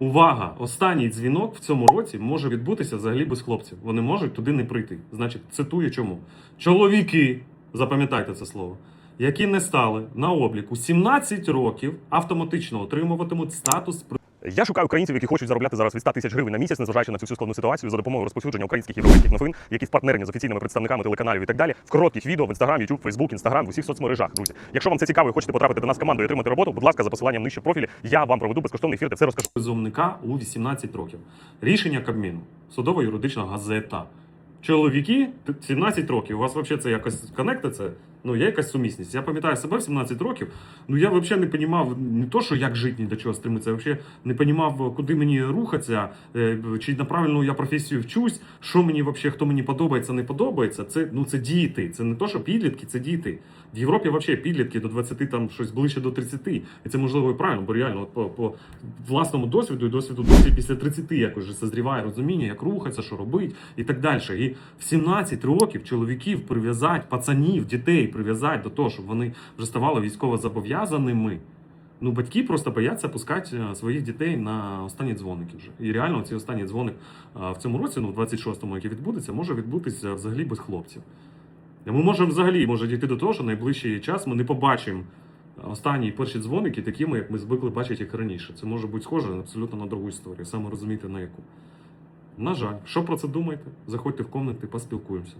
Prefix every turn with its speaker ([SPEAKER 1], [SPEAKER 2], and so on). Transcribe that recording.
[SPEAKER 1] Увага! Останній дзвінок в цьому році може відбутися взагалі без хлопців. Вони можуть туди не прийти. Значить, цитую чому. Чоловіки, запам'ятайте це слово, які не стали на обліку 17 років, автоматично отримуватимуть статус
[SPEAKER 2] Я шукаю українців, які хочуть заробляти зараз від 100 тисяч гривень на місяць, незважаючи на цю всю складну ситуацію за допомогою розповсюдження українських європейських новин, які партнерні з офіційними представниками телеканалів і так далі, в коротких відео в інстаграм, YouTube, Facebook, Instagram, в усіх соцмережах. Друзі, якщо вам це цікаво і хочете потрапити до нас в команду і отримати роботу, будь ласка, за посиланням нижче профілі, я вам проведу безкоштовний ефір, де все розкажу.
[SPEAKER 1] Зумника у 18 років. Рішення Кабміну, судово-юридична газета. Чоловіки 17 років. У вас взагалі це якось конектиться? Ну, є якась сумісність. Я пам'ятаю себе в 17 років. Ну я взагалі не розумів не то, що як жити, ні до чого стремитися, я взагалі не розумів, куди мені рухатися, е, чи на правильну я професію вчусь, що мені взагалі, хто мені подобається, не подобається. Це ну це діти. Це не то, що підлітки, це діти. В Європі взагалі підлітки до 20, там щось ближче до 30. І це можливо і правильно, бо реально от по, по власному досвіду і досвіду досі після 30 якось вже созріває розуміння, як рухатися, що робити і так далі. І в 17 років чоловіків прив'язати, пацанів, дітей прив'язати до того, щоб вони вже ставали військово зобов'язаними. Ну, батьки просто бояться пускати е, своїх дітей на останні дзвоники вже. І реально цей останній дзвоник е, в цьому році, ну в 26-му, який відбудеться, може відбутися взагалі без хлопців. І Ми можемо взагалі може дійти до того, що найближчий час ми не побачимо останні перші дзвоники такими, як ми звикли бачити їх раніше. Це може бути схоже абсолютно на другу історію. Саме розумієте на яку. На жаль, що про це думаєте? Заходьте в комнати, поспілкуємося.